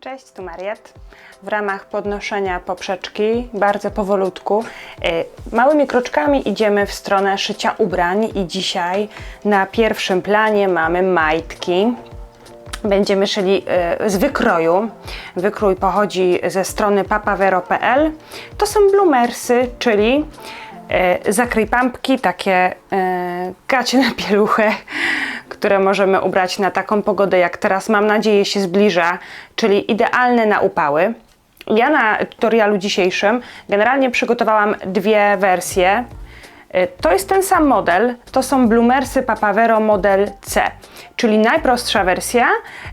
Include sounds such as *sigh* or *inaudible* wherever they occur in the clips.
Cześć, tu Mariet. W ramach podnoszenia poprzeczki, bardzo powolutku, y, małymi kroczkami idziemy w stronę szycia ubrań i dzisiaj na pierwszym planie mamy majtki. Będziemy szyli y, z wykroju. Wykrój pochodzi ze strony papavero.pl. To są bloomersy, czyli y, zakryj pampki, takie gacie na pieluchę, które możemy ubrać na taką pogodę, jak teraz mam nadzieję się zbliża, czyli idealne na upały. Ja na tutorialu dzisiejszym generalnie przygotowałam dwie wersje. Y, To jest ten sam model, to są Bloomersy Papavero model C, czyli najprostsza wersja,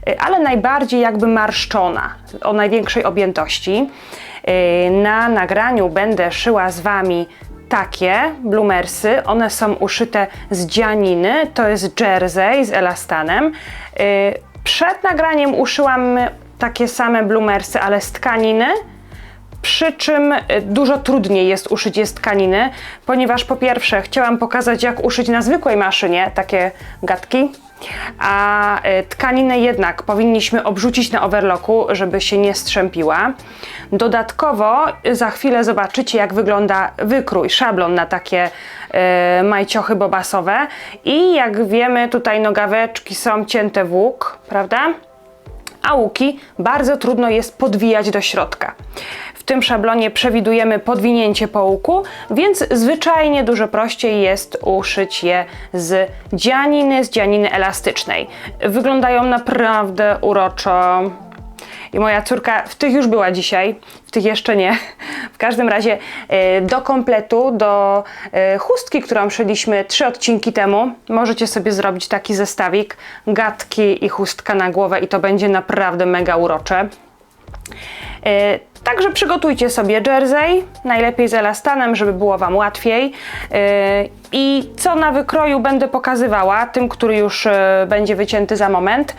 y, ale najbardziej jakby marszczona, o największej objętości. Y, Na nagraniu będę szyła z Wami takie bloomersy, one są uszyte z dzianiny, to jest jersey z elastanem. Y, Przed nagraniem uszyłam takie same bloomersy, ale z tkaniny, przy czym y, dużo trudniej jest uszyć je z tkaniny, ponieważ po pierwsze chciałam pokazać jak uszyć na zwykłej maszynie takie gatki, a y, tkaninę jednak powinniśmy obrzucić na overlocku, żeby się nie strzępiła. Dodatkowo y, za chwilę zobaczycie jak wygląda wykrój, szablon na takie majciochy bobasowe i jak wiemy tutaj nogaweczki są cięte w łuk, prawda? A łuki bardzo trudno jest podwijać do środka. W tym szablonie przewidujemy podwinięcie po łuku, więc zwyczajnie dużo prościej jest uszyć je z dzianiny, z dzianiny elastycznej. Wyglądają naprawdę uroczo. I moja córka w tych już była dzisiaj, w tych jeszcze nie. W każdym razie e, do kompletu, do e, chustki, którą szyliśmy trzy odcinki temu, możecie sobie zrobić taki zestawik, gatki i chustka na głowę i to będzie naprawdę mega urocze. E, Także przygotujcie sobie jersey, najlepiej z elastanem, żeby było Wam łatwiej. I co na wykroju będę pokazywała, tym, który już będzie wycięty za moment.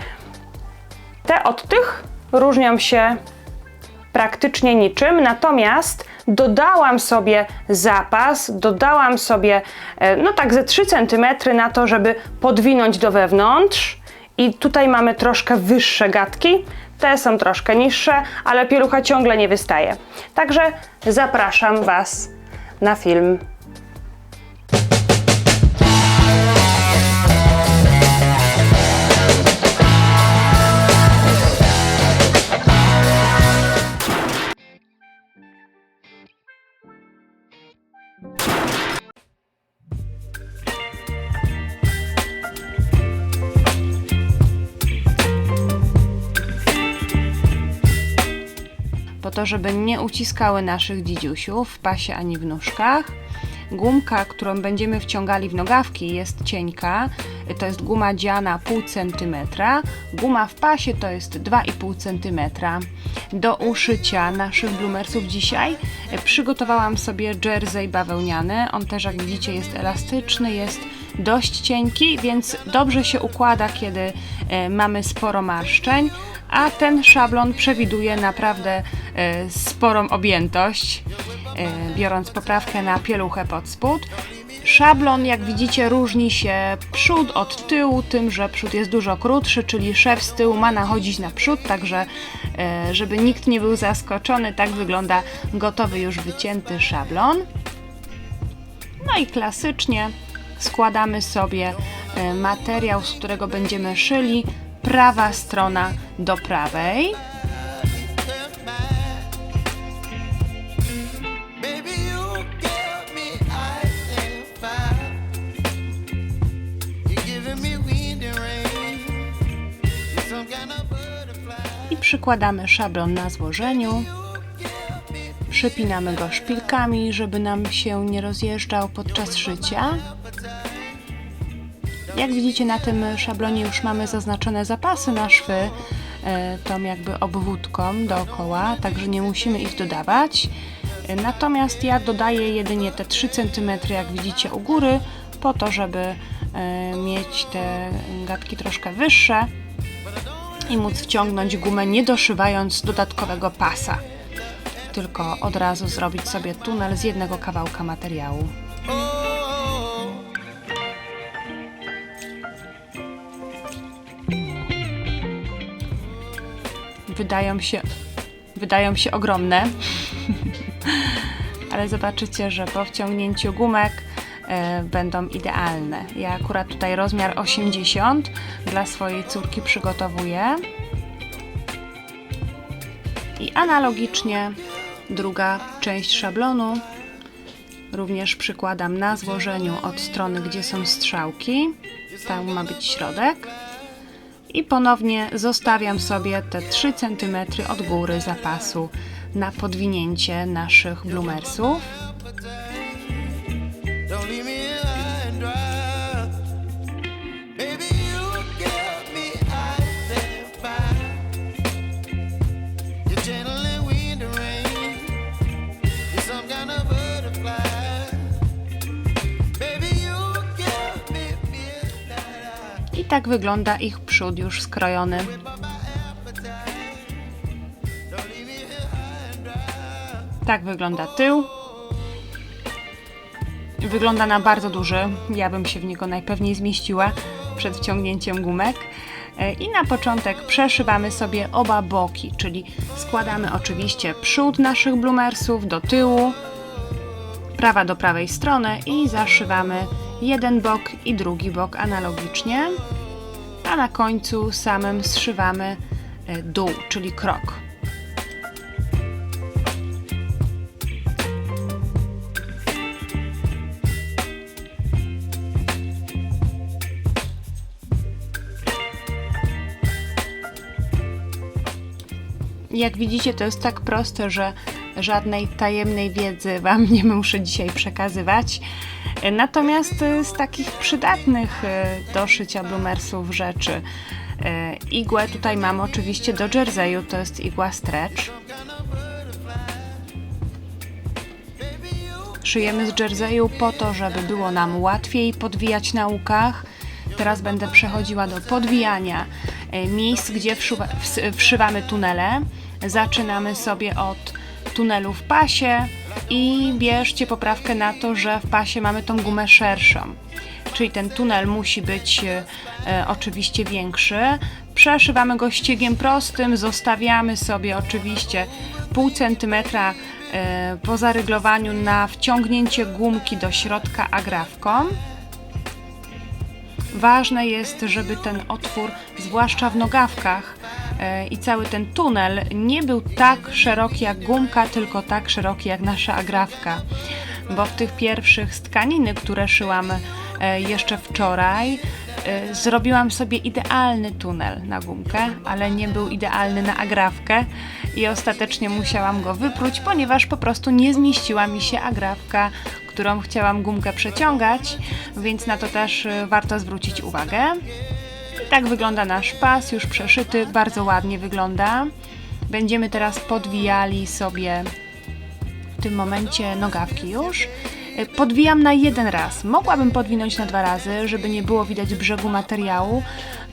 Te od tych różnią się praktycznie niczym, natomiast dodałam sobie zapas, dodałam sobie e, no tak ze 3 cm na to, żeby podwinąć do wewnątrz i tutaj mamy troszkę wyższe gatki, te są troszkę niższe, ale pielucha ciągle nie wystaje. Także zapraszam Was na film. To, żeby nie uciskały naszych dzidziusiów w pasie ani w nóżkach. Gumka, którą będziemy wciągali w nogawki jest cienka, to jest guma dziana pół centymetra. Guma w pasie to jest 2,5 centymetra. Do uszycia naszych bloomersów dzisiaj przygotowałam sobie jersey bawełniany. On też jak widzicie jest elastyczny, jest dość cienki, więc dobrze się układa, kiedy e, mamy sporo marszczeń a ten szablon przewiduje naprawdę e, sporą objętość, e, biorąc poprawkę na pieluchę pod spód. Szablon, jak widzicie, różni się przód od tyłu, tym, że przód jest dużo krótszy, czyli szef z tyłu ma nachodzić na przód, także e, żeby nikt nie był zaskoczony, tak wygląda gotowy już wycięty szablon. No i klasycznie składamy sobie materiał, z którego będziemy szyli, prawa strona do prawej. I przykładamy szablon na złożeniu. Przypinamy go szpilkami, żeby nam się nie rozjeżdżał podczas szycia. Jak widzicie na tym szablonie już mamy zaznaczone zapasy na szwy, e, tą jakby obwódką dookoła, także nie musimy ich dodawać. E, Natomiast ja dodaję jedynie te 3 cm, jak widzicie u góry, po to, żeby e, mieć te gatki troszkę wyższe i móc wciągnąć gumę, nie doszywając dodatkowego pasa, tylko od razu zrobić sobie tunel z jednego kawałka materiału. Wydają się, wydają się ogromne. *laughs* Ale zobaczycie, że po wciągnięciu gumek e, będą idealne. Ja akurat tutaj rozmiar 80 dla swojej córki przygotowuję. I analogicznie druga część szablonu również przykładam na złożeniu od strony, gdzie są strzałki. Tam ma być środek. I ponownie zostawiam sobie te 3 cm od góry zapasu na podwinięcie naszych bloomersów. Tak wygląda ich przód już skrojony. Tak wygląda tył. Wygląda na bardzo duży. Ja bym się w niego najpewniej zmieściła przed wciągnięciem gumek. E, I na początek przeszywamy sobie oba boki, czyli składamy oczywiście przód naszych bloomersów do tyłu, prawa do prawej strony i zaszywamy jeden bok i drugi bok analogicznie, a na końcu samym zszywamy e, dół, czyli krok. Jak widzicie, to jest tak proste, że żadnej tajemnej wiedzy Wam nie muszę dzisiaj przekazywać. Natomiast y, z takich przydatnych y, do szycia bloomersów rzeczy, y, igłę tutaj mam oczywiście do jerseyu, to jest igła stretch. Szyjemy z jerseyu po to, żeby było nam łatwiej podwijać na łukach. Teraz będę przechodziła do podwijania miejsc, gdzie wszywamy tunele. Zaczynamy sobie od tunelu w pasie i bierzcie poprawkę na to, że w pasie mamy tą gumę szerszą. Czyli ten tunel musi być e, oczywiście większy. Przeszywamy go ściegiem prostym, zostawiamy sobie oczywiście pół centymetra e, po zaryglowaniu na wciągnięcie gumki do środka agrafką. Ważne jest, żeby ten otwór, zwłaszcza w nogawkach i cały ten tunel nie był tak szeroki jak gumka, tylko tak szeroki jak nasza agrafka. Bo w tych pierwszych z tkaniny, które szyłam e, jeszcze wczoraj, e, zrobiłam sobie idealny tunel na gumkę, ale nie był idealny na agrafkę i ostatecznie musiałam go wypróć, ponieważ po prostu nie zmieściła mi się agrafka, którą chciałam gumkę przeciągać, więc na to też warto zwrócić uwagę. Tak wygląda nasz pas, już przeszyty, bardzo ładnie wygląda. Będziemy teraz podwijali sobie w tym momencie nogawki już. Y, Podwijam na jeden raz. Mogłabym podwinąć na dwa razy, żeby nie było widać brzegu materiału,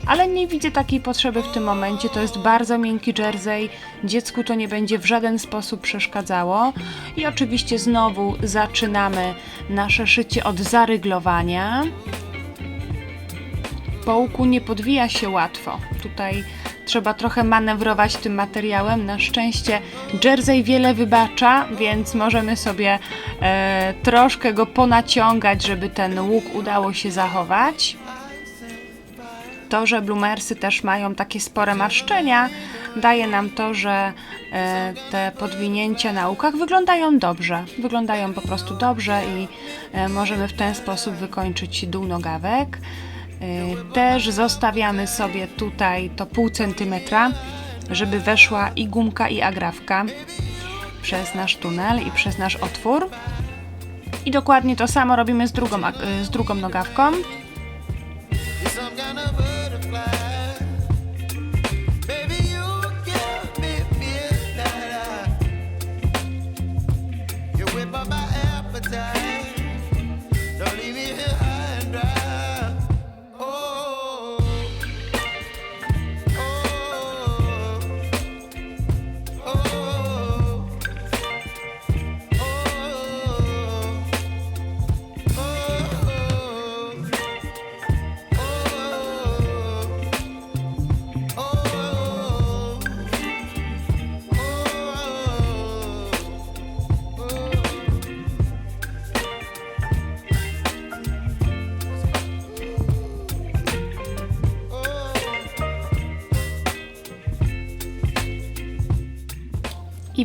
ale nie widzę takiej potrzeby w tym momencie. To jest bardzo miękki jersey. Dziecku to nie będzie w żaden sposób przeszkadzało. I oczywiście znowu zaczynamy nasze szycie od zaryglowania. Po łuku nie podwija się łatwo. Tutaj trzeba trochę manewrować tym materiałem. Na szczęście jersey wiele wybacza, więc możemy sobie e, troszkę go ponaciągać, żeby ten łuk udało się zachować. To, że bloomersy też mają takie spore marszczenia, daje nam to, że e, te podwinięcia na łukach wyglądają dobrze. Wyglądają po prostu dobrze i e, możemy w ten sposób wykończyć dół nogawek. E, Też zostawiamy sobie tutaj to pół centymetra, żeby weszła i gumka i agrafka przez nasz tunel i przez nasz otwór. I dokładnie to samo robimy z drugą, ag- z drugą nogawką.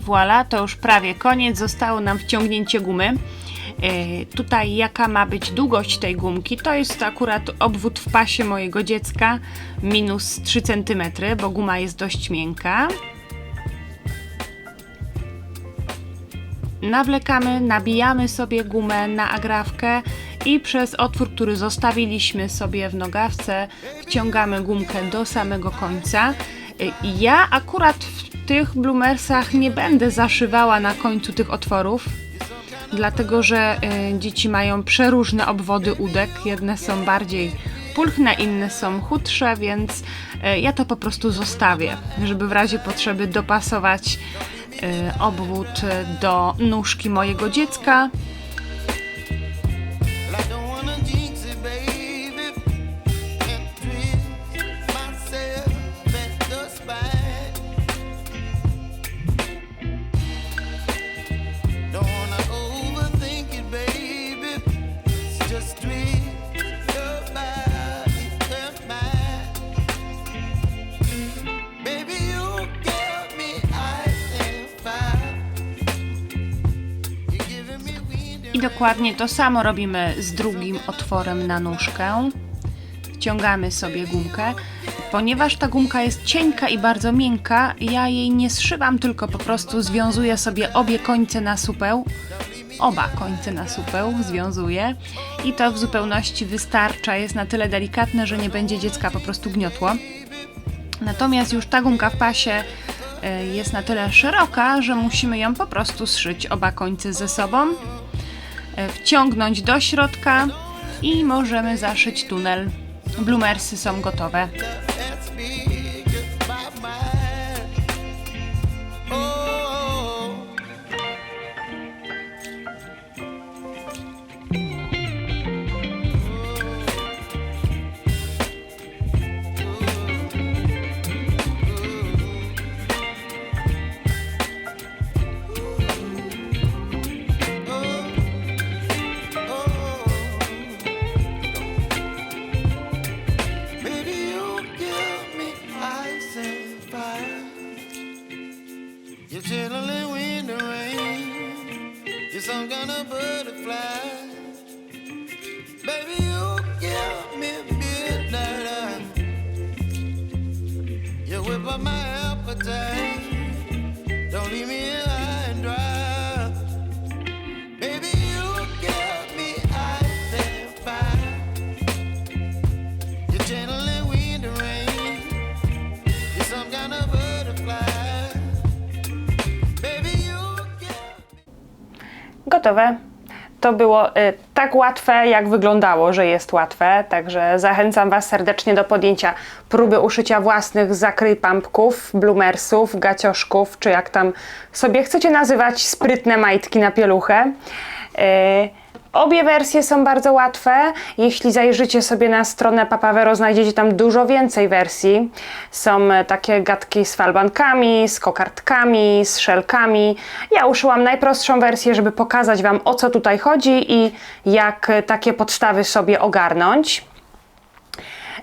I voilà, to już prawie koniec. Zostało nam wciągnięcie gumy. E, tutaj jaka ma być długość tej gumki? To jest akurat obwód w pasie mojego dziecka minus 3 cm, bo guma jest dość miękka. Nawlekamy, nabijamy sobie gumę na agrawkę i przez otwór, który zostawiliśmy sobie w nogawce, wciągamy gumkę do samego końca. Y, Ja akurat w tych bloomersach nie będę zaszywała na końcu tych otworów, dlatego że y, dzieci mają przeróżne obwody udek. Jedne są bardziej pulchne, inne są chudsze, więc y, ja to po prostu zostawię, żeby w razie potrzeby dopasować y, obwód do nóżki mojego dziecka. Dokładnie to samo robimy z drugim otworem na nóżkę. Wciągamy sobie gumkę. Ponieważ ta gumka jest cienka i bardzo miękka, ja jej nie zszywam, tylko po prostu związuję sobie obie końce na supeł. Oba końce na supeł związuję i to w zupełności wystarcza. Jest na tyle delikatne, że nie będzie dziecka po prostu gniotło. Natomiast już ta gumka w pasie e, jest na tyle szeroka, że musimy ją po prostu zszyć oba końce ze sobą wciągnąć do środka i możemy zaszyć tunel. Bloomersy są gotowe. You're chilling wind and rain. You're some kind of butterfly. Baby, you give me midnight. You whip up my appetite. Don't leave me To było y, tak łatwe, jak wyglądało, że jest łatwe. Także zachęcam Was serdecznie do podjęcia próby uszycia własnych zakrypampków, bloomersów, gacioszków, czy jak tam sobie chcecie nazywać, sprytne majtki na pieluchę. Y, Obie wersje są bardzo łatwe. Jeśli zajrzycie sobie na stronę Papawero, znajdziecie tam dużo więcej wersji. Są e, takie gadki z falbankami, z kokardkami, z szelkami. Ja uszyłam najprostszą wersję, żeby pokazać Wam o co tutaj chodzi i jak e, takie podstawy sobie ogarnąć.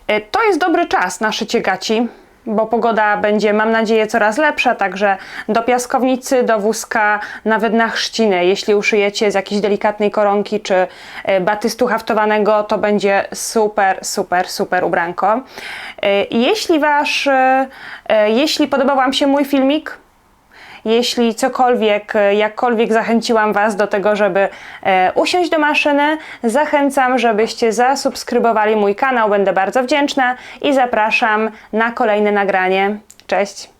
E, To jest dobry czas na szycie gaci, bo pogoda będzie, mam nadzieję, coraz lepsza, także do piaskownicy, do wózka, nawet na chrzciny. Jeśli uszyjecie z jakiejś delikatnej koronki czy e, batystu haftowanego, to będzie super, super, super ubranko. E, Jeśli wasz, e, jeśli podobał Wam się mój filmik, jeśli cokolwiek, e, jakkolwiek zachęciłam Was do tego, żeby e, usiąść do maszyny, zachęcam, żebyście zasubskrybowali mój kanał, będę bardzo wdzięczna i zapraszam na kolejne nagranie. Cześć!